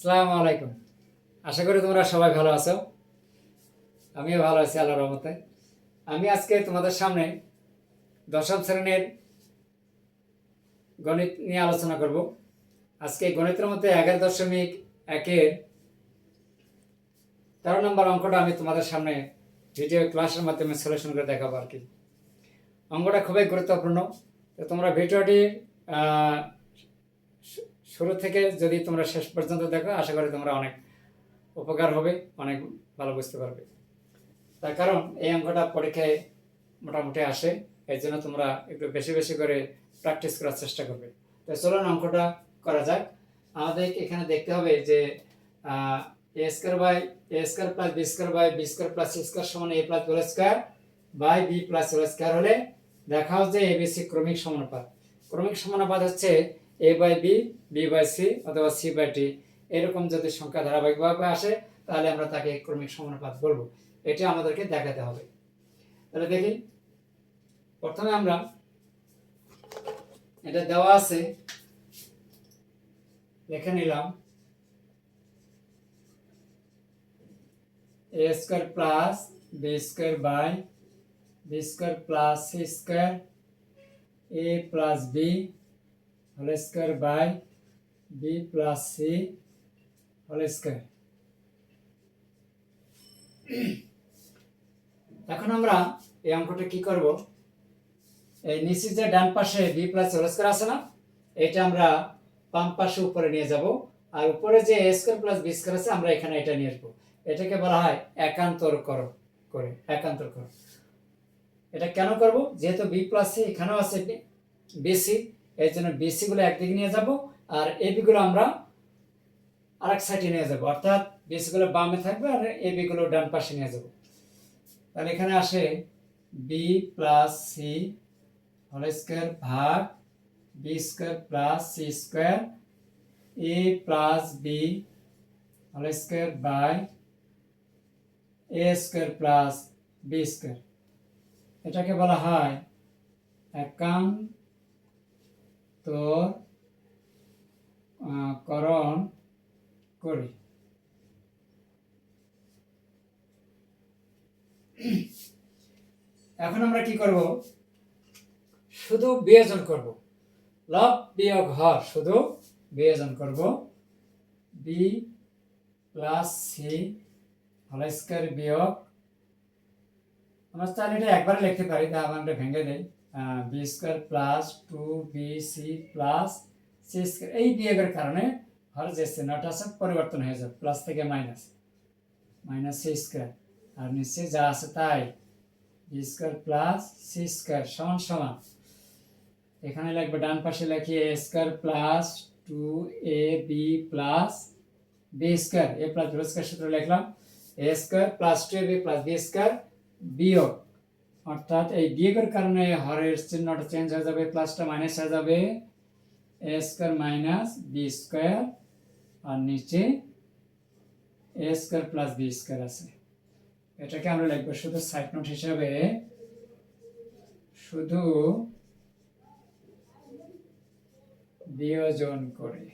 আসসালামু আলাইকুম। আশা করি তোমরা সবাই ভালো আছো। আমিও ভালো আছি আল্লাহ রহমতে। আমি আজকে তোমাদের সামনে দশম শ্রেণির গণিত নিয়ে আলোচনা করব। আজকে গণিতের মধ্যে এগারো দশমিক একের তেরো নম্বর অঙ্কটা আমি তোমাদের সামনে ভিডিও ক্লাসের মাধ্যমে সলিউশন করে দেখাবো আর কি। অঙ্কটা খুবই গুরুত্বপূর্ণ। তো তোমরা ভিডিওটি শুরু থেকে যদি তোমরা শেষ পর্যন্ত দেখো, আশা করি তোমরা অনেক উপকার হবে, অনেক ভালো বুঝতে পারবে। তার কারণ, এই অঙ্কটা পরীক্ষায় মোটামুটি আসে, এর জন্য তোমরা একটু বেশি বেশি করে প্র্যাকটিস করার চেষ্টা করবে। তো চলুন অঙ্কটা করা যাক। আমাদের এখানে দেখতে হবে যে A square by A square plus B square by B square plus C square সমান A plus whole square by B plus whole square হলে দেখা হচ্ছে এ বি সি ক্রমিক সমানুপাত। ক্রমিক সমানুপাত হচ্ছে A by B B by C অথবা সি বাই টি এরকম যদি সংখ্যা ধারাবাহিকভাবে আসে, তাহলে আমরা তাকে ক্রমিক সমানুপাত বলব। এটা আমাদেরকে দেখাতে হবে। তাহলে দেখি, প্রথমে আমরা এটা দেওয়া আছে, লিখে নিলাম A square plus B square by B square plus C square A plus B whole square by B plus C whole square এখন আমরা এই অঙ্কটা কি করব? এই নিচে যে ডান পাশে বি প্লাস হোল স্কোয়ার আছে না, এটা আমরা বাম পাশে উপরে নিয়ে যাব, আর উপরে যে A square plus B square আছে, আমরা এখানে এটা নিয়ে আসব। এটাকে বলা হয় একান্তর করো, করে, একান্তর করো। এটা কেন করব? যেহেতু বি প্লাস সি এখানেও আছে বিসি এর জন্য বিসি গুলো একদিকে নিয়ে যাব আর এবি গুলো আমরা আরেক সাইডে নিয়ে যাব। অর্থাৎ বিসি গুলো বামে থাকবে আর এবি গুলো ডান পাশে নিয়ে যাব। তাহলে এখানে আসে B plus C whole square ভাগ B square plus C square A plus B whole square by A square plus B square এটাকে বলা হয় আহ, করণ করি। এখন আমরা কি করব? শুধু বিয়োজন করব। লব বিয়োগ হর, শুধু বিয়োজন করব। B plus C whole square বিয়োগ। আমরা তাহলে এটা একবারে লিখতে পারি তা আমরা ভেঙে দেই। B square plus two B C plus C square এই বিয়োগের কারণে হর যে চিহ্নটা আছে পরিবর্তন হয়ে যাবে প্লাস থেকে মাইনাস মাইনাস সি স্কোয়ার আর নিচে যা আছে তাই B square plus C square সমান সমান এখানে লিখবে ডান পাশে লিখি A square plus two A B plus B square A plus B square সূত্র লিখলাম A square plus two A B plus B square বিয়োগ অর্থাৎ এই বিয়োগের কারণে হরের চিহ্নটা চেঞ্জ হয়ে যাবে, প্লাসটা মাইনাস হয়ে যাবে। A square minus B square আর নিচে A square plus B square আছে। এটাকে আমরা লিখব শুধু সাইড নোট হিসাবে। শুধু বিয়োজন করে।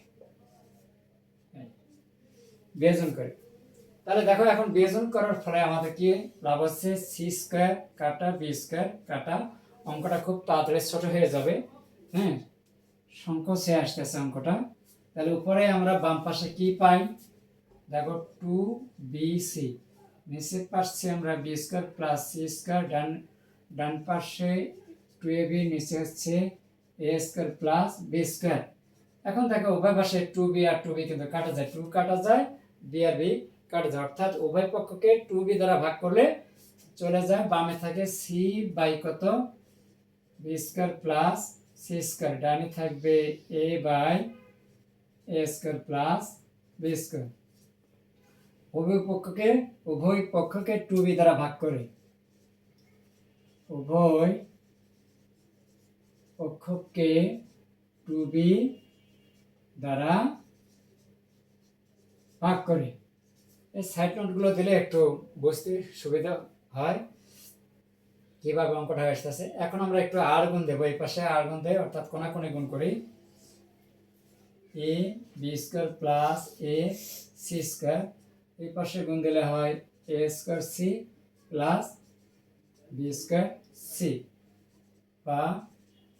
বিয়োজন করে। তাহলে দেখো এখন বিয়োজন করার ফলে আমাদের কি লাভ হচ্ছে? সি স্কোয়ার কাটা বি স্কোয়ার কাটা অঙ্কটা খুব তাড়াতাড়ি ছোট হয়ে যাবে। হ্যাঁ? সংকোচে আসতেছে অঙ্কটা। তাহলে উপরে আমরা বাম পাশে কি পাই? দেখো টু বি সি নিচে পাশে আমরা B square plus C square ডান ডান পাশে টু এ বি নিচে হচ্ছে A square plus B square এখন দেখো উভয় পাশে টু বি আর টু বি কিন্তু কাটা যায়। টু কাটা যায় বি আর বি কাটা যায় অর্থাৎ উভয় পক্ষকে টু বি দ্বারা ভাগ করলে চলে যায়, বামে থাকে সি বাই কত? B square plus C square ডানে থাকবে A by A square plus B square উভয় পক্ষকে উভয় পক্ষকে টু বি দ্বারা ভাগ করে। উভয় পক্ষকে টু বি দ্বারা ভাগ করে। সাইড নোটগুলো দিলে একটু বুঝতে সুবিধা হয়। কীভাবে অঙ্কটা আসতেছে? এখন আমরা একটু আর গুণ দেবো, এই পাশে আর গুণ দেয় অর্থাৎ কোনাকুনি গুণ করি। A B square plus A C square এই পাশে গুণ দিলে হয় A square C plus B square C বা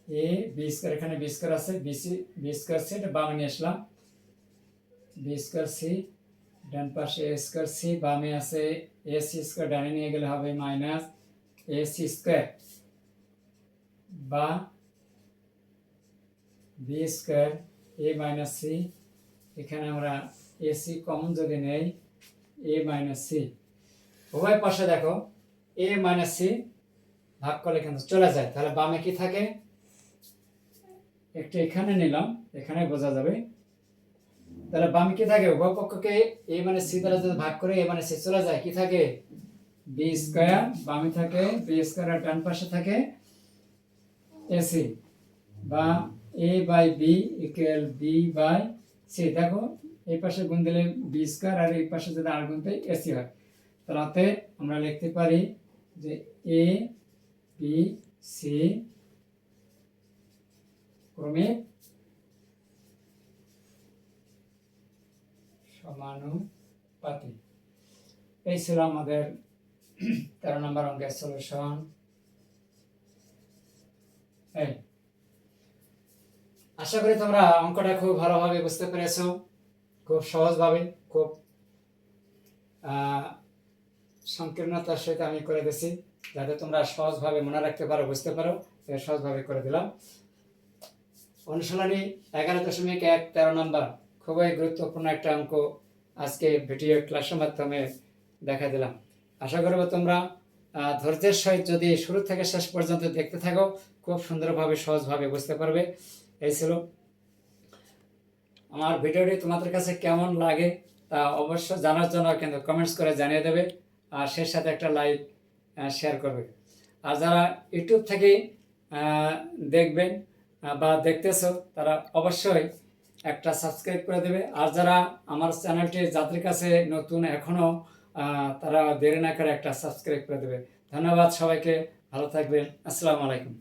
এ বি স্কোয়ার এখানে বি স্কোয়ার আছে B C B square C এটা বামে নিয়ে আসলাম। বি স্কোয়ার সি ডান পাশে এ স্কোয়ার সি বামে আছে এ সি স্কোয়ার ডানে নিয়ে গেলে হবে মাইনাস এ সি স্কোয়ার বা B square A minus C এখানে আমরা এ সি কমন যদি নেই এ মাইনাস সি উভয় পাশে দেখো এ মাইনাস সি ভাগ করলে কিন্তু চলে যায়। তাহলে বামে কি থাকে? একটু এখানে নিলাম, এখানে বোঝা যাবে। তাহলে বামে কি থাকে? উভয় পক্ষকে এ মানে সি দ্বারা যদি ভাগ করে এ মানে সি চলে যায়, কি থাকে? বি স্কোয়ার বামে থাকে বি স্কোয়ার ডান পাশে থাকে এসি বা A by B equal B by C দেখো, এই পাশে গুণ দিলে বি স্কোয়ার আর এই পাশে যদি আর গুণ দেয় এসি হয়। তাহলে আমরা লিখতে পারি যে এ বি সি ক্রমিক সমানুপাতি এই ছিল আমাদের তেরো নম্বর অঙ্কের সলিউশন আশা করি তোমরা অঙ্কটা খুব ভালোভাবে বুঝতে পেরেছ। খুব সহজভাবে, খুব সংকীর্ণতার সহিত আমি করে দিছি। যাতে তোমরা সহজভাবে মনে রাখতে পারো, বুঝতে পারো। সহজভাবে করে দিলাম। অনুশীলনী এগারো দশমিক এক, তেরো নম্বর খুবই গুরুত্বপূর্ণ একটা অঙ্ক আজকে ভিডিও ক্লাসের মাধ্যমে দেখা দিলাম। আশা করব তোমরা ধৈর্যের সহিত যদি শুরু থেকে শেষ পর্যন্ত দেখতে থাকো, খুব সুন্দরভাবে, সহজভাবে বুঝতে পারবে। এই ছিল। আমার ভিডিওটি তোমাদের কাছে কেমন লাগে, তা অবশ্য জানার জন্য কিন্তু কমেন্টস করে জানিয়ে দেবে, আর সেই সাথে একটা লাইক শেয়ার করবে। আর যারা ইউটিউব থেকে দেখবেন বা দেখতেছো, তারা অবশ্যই একটা সাবস্ক্রাইব করে দেবে। আর যারা আমার চ্যানেলটি যাদের কাছে নতুন এখনও তারা দেরি না করে একটা সাবস্ক্রাইব করে দেবে। ধন্যবাদ সবাইকে। ভালো থাকবেন। আসসালামু আলাইকুম।